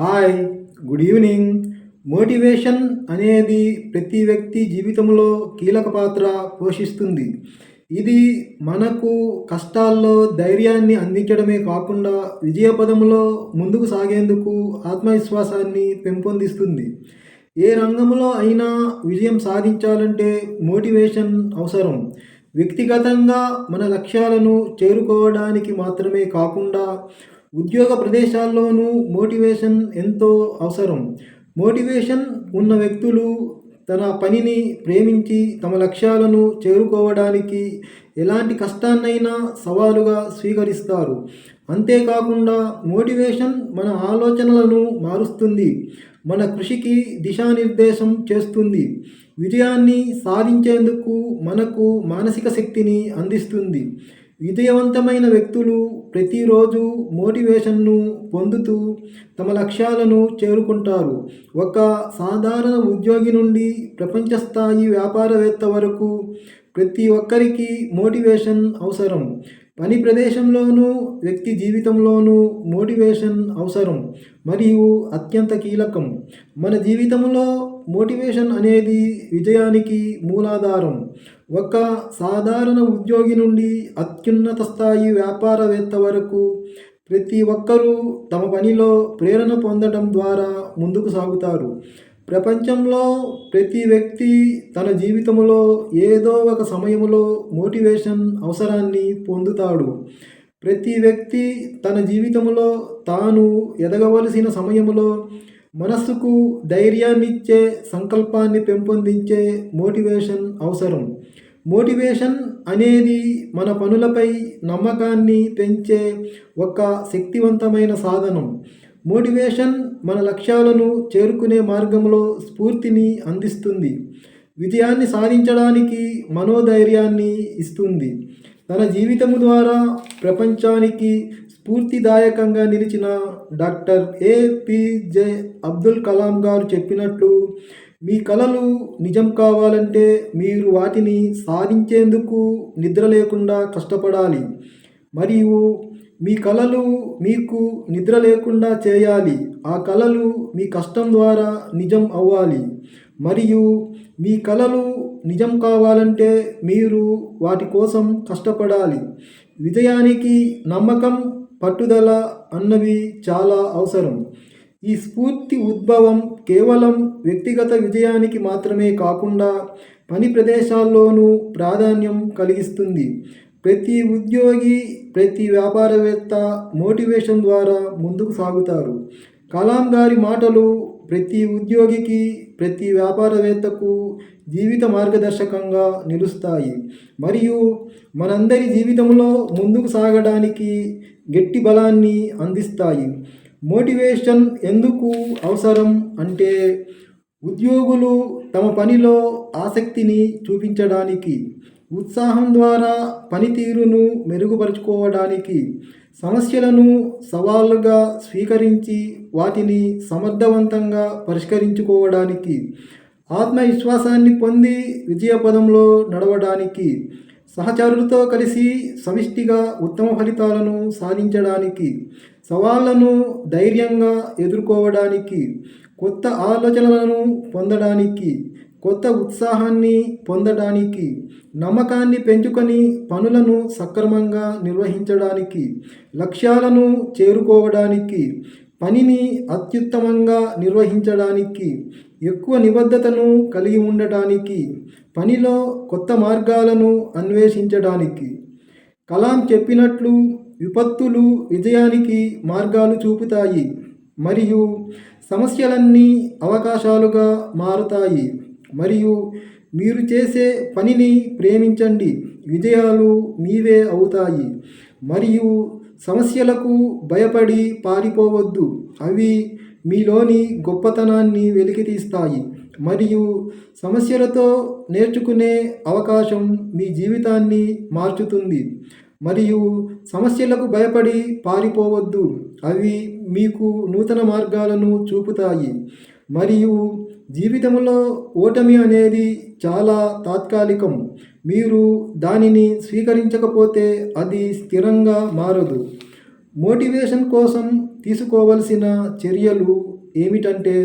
Hi good evening. Motivation అనేది ప్రతి వ్యక్తి జీవితంలో కీలక పాత్ర పోషిస్తుంది. ఇది మనకు కష్టాల్లో ధైర్యాన్ని అందించడమే కాకుండా విజయపదంలో ముందుకు సాగేందుకు ఆత్మవిశ్వాసాన్ని పెంపొందిస్తుంది. ఏ రంగంలో అయినా విజయం సాధించాలంటే మోటివేషన్ అవసరం. వ్యక్తిగతంగా మన లక్ష్యాలను చేరుకోవడానికి మాత్రమే కాకుండా ఉద్యోగ ప్రదేశాల్లోనూ మోటివేషన్ ఎంతో అవసరం. మోటివేషన్ ఉన్న వ్యక్తులు తన పనిని ప్రేమించి తమ లక్ష్యాలను చేరుకోవడానికి ఎలాంటి కష్టాన్నైనా సవాలుగా స్వీకరిస్తారు. అంతేకాకుండా మోటివేషన్ మన ఆలోచనలను మారుస్తుంది. మన కృషికి దిశానిర్దేశం చేస్తుంది. విజయాన్ని సాధించేందుకు మనకు మానసిక శక్తిని అందిస్తుంది. విజయవంతమైన వ్యక్తులు ప్రతిరోజు మోటివేషన్ను పొందుతూ తమ లక్ష్యాలను చేరుకుంటారు. ఒక సాధారణ ఉద్యోగి నుండి ప్రపంచ స్థాయి వ్యాపారవేత్త వరకు ప్రతి ఒక్కరికి మోటివేషన్ అవసరం. పని ప్రదేశంలోనూ వ్యక్తి జీవితంలోనూ మోటివేషన్ అవసరం మరియు అత్యంత కీలకం. మన జీవితంలో మోటివేషన్ అనేది విజయానికి మూలాధారం. ఒక సాధారణ ఉద్యోగి నుండి అత్యున్నత స్థాయి వ్యాపారవేత్త వరకు ప్రతి ఒక్కరూ తమ పనిలో ప్రేరణ పొందడం ద్వారా ముందుకు సాగుతారు. ప్రపంచంలో ప్రతి వ్యక్తి తన జీవితంలో ఏదో ఒక సమయంలో మోటివేషన్ అవసరాన్ని పొందుతాడు. ప్రతి వ్యక్తి తన జీవితంలో తాను ఎదగవలసిన సమయంలో మనస్సుకు ధైర్యాన్నిచ్చే సంకల్పాన్ని పెంపొందించే మోటివేషన్ అవసరం. మోటివేషన్ అనేది మన పనులపై నమ్మకాన్ని పెంచే ఒక శక్తివంతమైన సాధనం. మోటివేషన్ మన లక్ష్యాలను చేరుకునే మార్గంలో స్ఫూర్తిని అందిస్తుంది. విజయాన్ని సాధించడానికి మనోధైర్యాన్ని ఇస్తుంది. తన జీవితము ద్వారా ప్రపంచానికి స్ఫూర్తిదాయకంగా నిలిచిన డాక్టర్ ఏపీజే అబ్దుల్ కలాం గారు చెప్పినట్లు మీ కళలు నిజం కావాలంటే మీరు వాటిని సాధించేందుకు నిద్ర లేకుండా కష్టపడాలి. మరియు మీ కళలు మీకు నిద్ర లేకుండా చేయాలి. ఆ కళలు మీ కష్టం ద్వారా నిజం అవ్వాలి. మరియు మీ కళలు నిజం కావాలంటే మీరు వాటి కోసం కష్టపడాలి. విజయానికి నమ్మకం పట్టుదల అన్నవి చాలా అవసరం. ఈ స్ఫూర్తి ఉద్భవం కేవలం వ్యక్తిగత విజయానికి మాత్రమే కాకుండా పని ప్రదేశాల్లోనూ ప్రాధాన్యం కలిగిస్తుంది. ప్రతి ఉద్యోగి ప్రతి వ్యాపారవేత్త మోటివేషన్ ద్వారా ముందుకు సాగుతారు. కలాం గారి మాటలు ప్రతి ఉద్యోగికి ప్రతి వ్యాపారవేత్తకు జీవిత మార్గదర్శకంగా నిలుస్తాయి. మరియు మనందరి జీవితంలో ముందుకు సాగడానికి గట్టి బలాన్ని అందిస్తాయి. మోటివేషన్ ఎందుకు అవసరం అంటే ఉద్యోగులు తమ పనిలో ఆసక్తిని చూపించడానికి ఉత్సాహం ద్వారా పనితీరును మెరుగుపరుచుకోవడానికి సమస్యలను సవాళ్ళుగా స్వీకరించి వాటిని సమర్థవంతంగా పరిష్కరించుకోవడానికి ఆత్మవిశ్వాసాన్ని పొంది విజయపదంలో నడవడానికి సహచరులతో కలిసి సమిష్టిగా ఉత్తమ ఫలితాలను సాధించడానికి సవాళ్ళను ధైర్యంగా ఎదుర్కోవడానికి కొత్త ఆలోచనలను పొందడానికి కొత్త ఉత్సాహాన్ని పొందడానికి నమ్మకాన్ని పెంచుకొని పనులను సక్రమంగా నిర్వహించడానికి లక్ష్యాలను చేరుకోవడానికి పనిని అత్యుత్తమంగా నిర్వహించడానికి ఎక్కువ నిబద్ధతను కలిగి ఉండటానికి పనిలో కొత్త మార్గాలను అన్వేషించడానికి కలాం చెప్పినట్లు విపత్తులు విజయానికి మార్గాలు చూపుతాయి మరియు సమస్యలన్నీ అవకాశాలుగా మారుతాయి. మరియు మీరు చేసే పనిని ప్రేమించండి. విజయాలు మీవే అవుతాయి. మరియు సమస్యలకు భయపడి పారిపోవద్దు. అవి మీలోని గొప్పతనాన్ని వెలికితీస్తాయి. మరియు సమస్యలతో నేర్చుకునే అవకాశం మీ జీవితాన్ని మార్చుతుంది. మరియు సమస్యలకు భయపడి పారిపోవద్దు. అవి మీకు నూతన మార్గాలను చూపుతాయి. మరియు జీవితంలో ఓటమి అనేది చాలా తాత్కాలికం. మీరు దానిని స్వీకరించకపోతే అది స్థిరంగా మారదు. మోటివేషన్ కోసం తీసుకోవలసిన చర్యలు ఏమిటంటే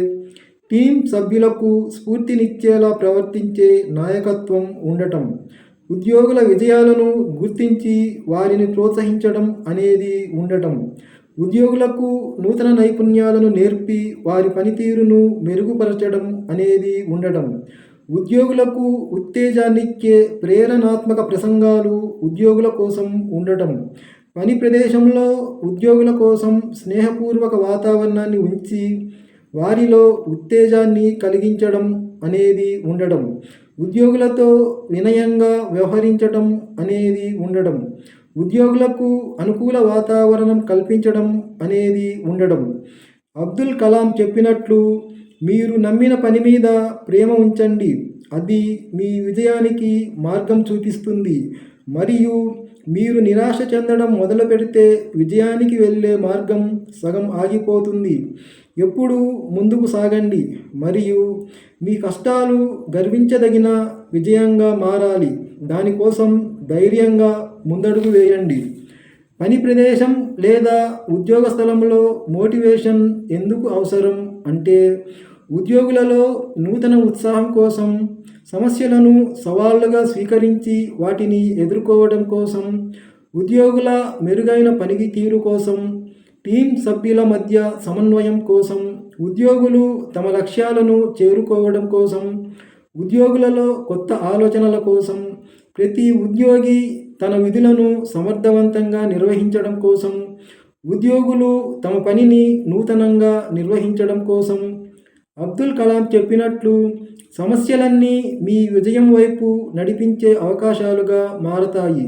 టీం సభ్యులకు స్ఫూర్తినిచ్చేలా ప్రవర్తించే నాయకత్వం ఉండటం ఉద్యోగుల విజయాలను గుర్తించి వారిని ప్రోత్సహించడం అనేది ఉండటం ఉద్యోగులకు నూతన నైపుణ్యాలను నేర్పి వారి పనితీరును మెరుగుపరచడం అనేది ఉండడం. ఉద్యోగులకు ఉత్తేజాన్నిచ్చే ప్రేరణాత్మక ప్రసంగాలు ఉద్యోగుల కోసం ఉండటం. పని ప్రదేశంలో ఉద్యోగుల కోసం స్నేహపూర్వక వాతావరణాన్ని ఉంచి వారిలో ఉత్తేజాన్ని కలిగించడం అనేది ఉండడం. ఉద్యోగులతో వినయంగా వ్యవహరించడం అనేది ఉండడం. ఉద్యోగులకు అనుకూల వాతావరణం కల్పించడం అనేది ఉండడం. అబ్దుల్ కలాం చెప్పినట్లు మీరు నమ్మిన పని మీద ప్రేమ ఉంచండి. అది మీ విజయానికి మార్గం చూపిస్తుంది. మరియు మీరు నిరాశ చెందడం మొదలు పెడితే విజయానికి వెళ్ళే మార్గం సగం ఆగిపోతుంది. ఎప్పుడు ముందుకు సాగండి. మరియు మీ కష్టాలు గర్వించదగిన విజయంగా మారాలి. దానికోసం ధైర్యంగా ముందడుగు వేయండి. పని ప్రదేశం లేదా ఉద్యోగ స్థలంలో మోటివేషన్ ఎందుకు అవసరం అంటే ఉద్యోగులలో నూతన ఉత్సాహం కోసం సమస్యలను సవాళ్ళుగా స్వీకరించి వాటిని ఎదుర్కోవడం కోసం ఉద్యోగుల మెరుగైన పనితీరు కోసం టీం సభ్యుల మధ్య సమన్వయం కోసం ఉద్యోగులు తమ లక్ష్యాలను చేరుకోవడం కోసం ఉద్యోగులలో కొత్త ఆలోచనల కోసం ప్రతి ఉద్యోగి తన విధులను సమర్థవంతంగా నిర్వహించడం కోసం ఉద్యోగులు తమ పనిని నూతనంగా నిర్వహించడం కోసం. అబ్దుల్ కలాం చెప్పినట్లు సమస్యలన్నీ మీ విజయం వైపు నడిపించే అవకాశాలుగా మారతాయి.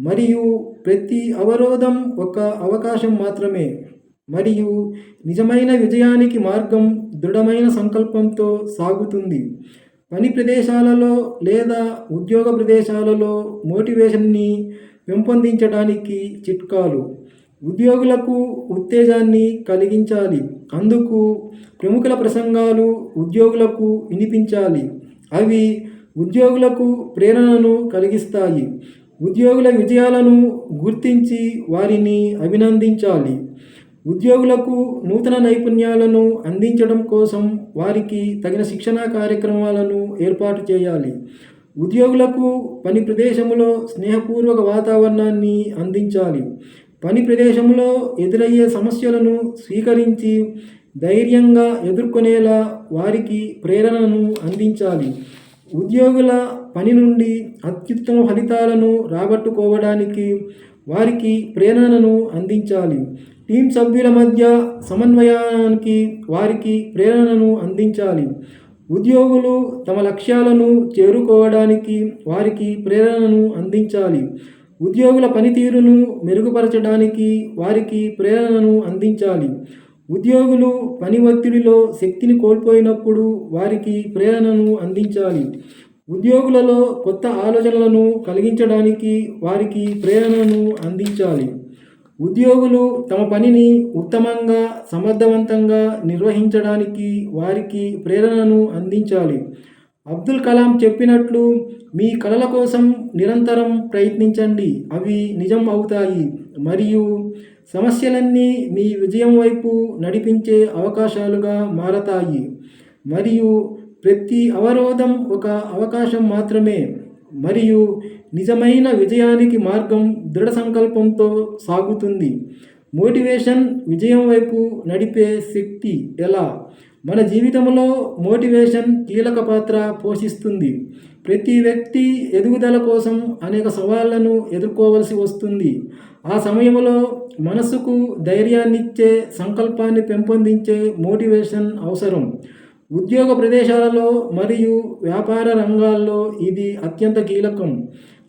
మరియు ప్రతి అవరోధం ఒక అవకాశం మాత్రమే. మరియు నిజమైన విజయానికి మార్గం దృఢమైన సంకల్పంతో సాగుతుంది. పని ప్రదేశాలలో లేదా ఉద్యోగ ప్రదేశాలలో మోటివేషన్ని పెంపొందించడానికి చిట్కాలు. ఉద్యోగులకు ఉత్తేజాన్ని కలిగించాలి. అందుకు ప్రముఖుల ప్రసంగాలు ఉద్యోగులకు వినిపించాలి. అవి ఉద్యోగులకు ప్రేరణను కలిగిస్తాయి. ఉద్యోగుల విజయాలను గుర్తించి వారిని అభినందించాలి. ఉద్యోగులకు నూతన నైపుణ్యాలను అందించడం కోసం వారికి తగిన శిక్షణా కార్యక్రమాలను ఏర్పాటు చేయాలి. ఉద్యోగులకు పని ప్రదేశంలో స్నేహపూర్వక వాతావరణాన్ని అందించాలి. పని ప్రదేశంలో ఎదురయ్యే సమస్యలను స్వీకరించి ధైర్యంగా ఎదుర్కొనేలా వారికి ప్రేరణను అందించాలి. ఉద్యోగుల పని నుండి అత్యుత్తమ ఫలితాలను రాబట్టుకోవడానికి వారికి ప్రేరణను అందించాలి. టీం సభ్యుల మధ్య సమన్వయానికి వారికి ప్రేరణను అందించాలి. ఉద్యోగులు తమ లక్ష్యాలను చేరుకోవడానికి వారికి ప్రేరణను అందించాలి. ఉద్యోగుల పనితీరును మెరుగుపరచడానికి వారికి ప్రేరణను అందించాలి. ఉద్యోగులు పని ఒత్తిడిలో శక్తిని కోల్పోయినప్పుడు వారికి ప్రేరణను అందించాలి. ఉద్యోగులలో కొత్త ఆలోచనలను కలిగించడానికి వారికి ప్రేరణను అందించాలి. ఉద్యోగులు తమ పనిని ఉత్తమంగా సమర్థవంతంగా నిర్వహించడానికి వారికి ప్రేరణను అందించాలి. అబ్దుల్ కలాం చెప్పినట్లు మీ కళల కోసం నిరంతరం ప్రయత్నించండి. అవి నిజం అవుతాయి. మరియు సమస్యలన్నీ మీ విజయం వైపు నడిపించే అవకాశాలుగా మారతాయి. మరియు ప్రతి అవరోధం ఒక అవకాశం మాత్రమే. మరియు నిజమైన విజయానికి మార్గం దృఢ సంకల్పంతో సాగుతుంది. మోటివేషన్ విజయం వైపు నడిపే శక్తి ఎలా? మన జీవితంలో మోటివేషన్ కీలక పాత్ర పోషిస్తుంది. ప్రతి వ్యక్తి ఎదుగుదల కోసం అనేక సవాళ్ళను ఎదుర్కోవలసి వస్తుంది. ఆ సమయంలో మనసుకు ధైర్యాన్నిచ్చే సంకల్పాన్ని పెంపొందించే మోటివేషన్ అవసరం. ఉద్యోగ ప్రదేశాలలో మరియు వ్యాపార రంగాల్లో ఇది అత్యంత కీలకం.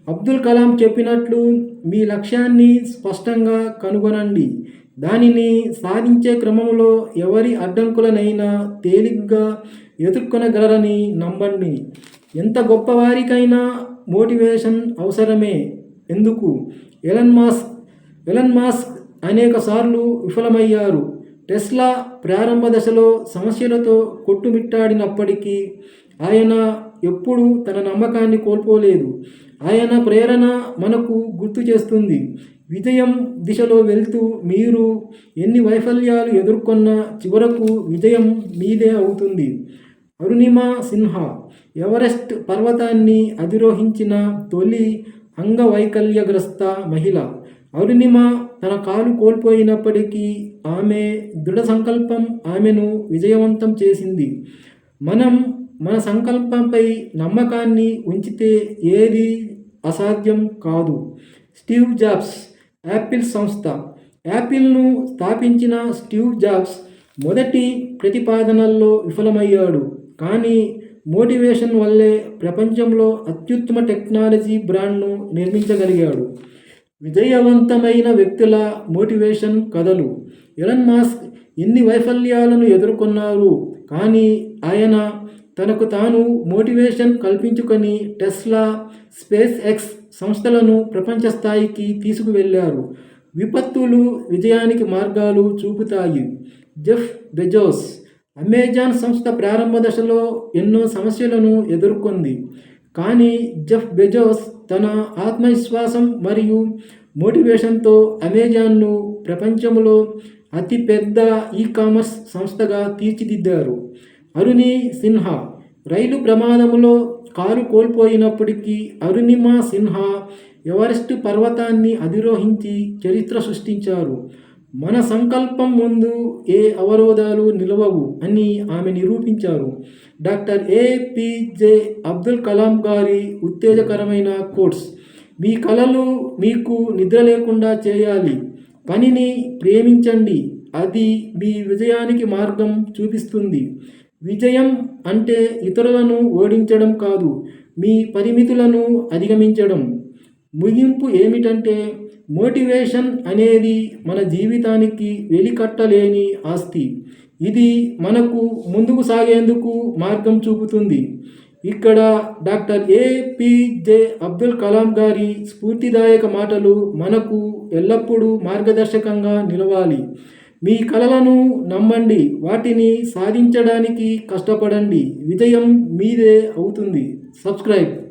అబ్దుల్ కలాం చెప్పినట్లు మీ లక్ష్యాన్ని స్పష్టంగా కనుగొనండి. దానిని సాధించే క్రమంలో ఎవరి అడ్డంకులనైనా తేలిగ్గా ఎదుర్కొనగలరని నమ్మండి. ఎంత గొప్పవారికైనా మోటివేషన్ అవసరమే. ఎందుకు? ఎలన్ మాస్క్ ఎలన్ మాస్క్ అనేక సార్లు విఫలమయ్యారు. టెస్లా ప్రారంభ దశలో సమస్యలతో కొట్టుమిట్టాడినప్పటికీ ఆయన ఎప్పుడూ తన నమ్మకాన్ని కోల్పోలేదు. ఆయన ప్రేరణ మనకు గుర్తు చేస్తుంది. విజయం దిశలో వెళ్తూ మీరు ఎన్ని వైఫల్యాలు ఎదుర్కొన్నా చివరకు విజయం మీదే అవుతుంది. అరుణిమ సిన్హా ఎవరెస్ట్ పర్వతాన్ని అధిరోహించిన తొలి అంగవైకల్యగ్రస్త మహిళ. అరుణిమ తన కాలు కోల్పోయినప్పటికీ ఆమె దృఢ సంకల్పం ఆమెను విజయవంతం చేసింది. మనం మన సంకల్పంపై నమ్మకాన్ని ఉంచితే ఏది అసాధ్యం కాదు. స్టీవ్ జాబ్స్ యాపిల్ సంస్థ. యాపిల్ను స్థాపించిన స్టీవ్ జాబ్స్ మొదటి ప్రతిపాదనల్లో విఫలమయ్యాడు. కానీ మోటివేషన్ వల్లే ప్రపంచంలో అత్యుత్తమ టెక్నాలజీ బ్రాండ్ను నిర్మించగలిగాడు. విజయవంతమైన వ్యక్తుల మోటివేషన్ కథలు. ఎలన్ మాస్క్ ఎన్ని వైఫల్యాలను ఎదుర్కొన్నారు. కానీ ఆయన తనకు తాను మోటివేషన్ కల్పించుకొని టెస్లా స్పేస్ ఎక్స్ సంస్థలను ప్రపంచ స్థాయికి తీసుకువెళ్ళారు విపత్తులు విజయానికి మార్గాలు చూపుతాయి. జెఫ్ బెజోస్ అమెజాన్ సంస్థ ప్రారంభ దశలో ఎన్నో సమస్యలను ఎదుర్కొంది. కానీ జెఫ్ బెజోస్ తన ఆత్మవిశ్వాసం మరియు మోటివేషన్తో అమెజాన్ను ప్రపంచంలో అతిపెద్ద ఈ కామర్స్ సంస్థగా తీర్చిదిద్దారు. అరుణి సిన్హా. రైలు ప్రమాదంలో కారు కోల్పోయినప్పటికీ అరుణిమ సిన్హా ఎవరెస్ట్ పర్వతాన్ని అధిరోహించి చరిత్ర సృష్టించారు. మన సంకల్పం ముందు ఏ అవరోధాలు నిలవవు అని ఆమె నిరూపించారు. డాక్టర్ ఏపీజే అబ్దుల్ కలాం గారి ఉత్తేజకరమైన కోట్స్ మీ కళలు మీకు నిద్ర లేకుండా చేయాలి. పనిని ప్రేమించండి. అది మీ విజయానికి మార్గం చూపిస్తుంది. విజయం అంటే ఇతరులను ఓడించడం కాదు మీ పరిమితులను అధిగమించడం. ముగింపు ఏమిటంటే మోటివేషన్ అనేది మన జీవితానికి వెలికట్టలేని ఆస్తి. ఇది మనకు ముందుకు సాగేందుకు మార్గం చూపుతుంది. ఇక్కడ డాక్టర్ ఏపీజే అబ్దుల్ కలాం గారి స్ఫూర్తిదాయక మాటలు మనకు ఎల్లప్పుడూ మార్గదర్శకంగా నిలవాలి. మీ కలలను నమ్మండి వాటిని సాధించడానికి కష్టపడండి. విజయం మీదే అవుతుంది. సబ్స్క్రైబ్.